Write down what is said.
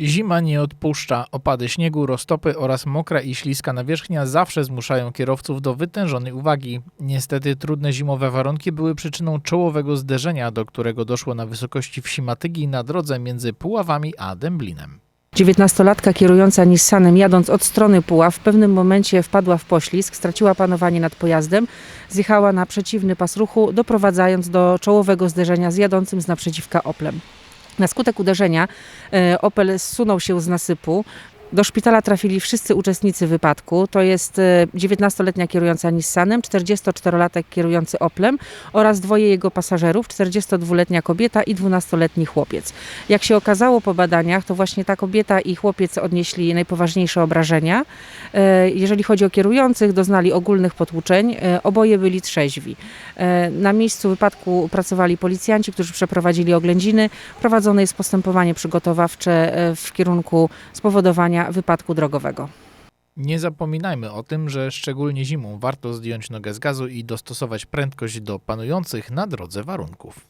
Zima nie odpuszcza. Opady śniegu, roztopy oraz mokra i śliska nawierzchnia zawsze zmuszają kierowców do wytężonej uwagi. Niestety trudne zimowe warunki były przyczyną czołowego zderzenia, do którego doszło na wysokości wsi Matygi na drodze między Puławami a Dęblinem. Dziewiętnastolatka kierująca Nissanem jadąc od strony Puław w pewnym momencie wpadła w poślizg, straciła panowanie nad pojazdem, zjechała na przeciwny pas ruchu, doprowadzając do czołowego zderzenia z jadącym z naprzeciwka Oplem. Na skutek uderzenia e, Opel zsunął się z nasypu. Do szpitala trafili wszyscy uczestnicy wypadku. To jest e, 19-letnia kierująca Nissanem, 44-latek kierujący Oplem oraz dwoje jego pasażerów, 42-letnia kobieta i 12-letni chłopiec. Jak się okazało po badaniach, to właśnie ta kobieta i chłopiec odnieśli najpoważniejsze obrażenia. E, Jeżeli chodzi o kierujących, doznali ogólnych potłuczeń. E, Oboje byli trzeźwi. E, Na miejscu wypadku pracowali policjanci, którzy przeprowadzili oględziny. Prowadzone jest postępowanie przygotowawcze e, w kierunku spowodowania wypadku drogowego. Nie zapominajmy o tym, że szczególnie zimą warto zdjąć nogę z gazu i dostosować prędkość do panujących na drodze warunków.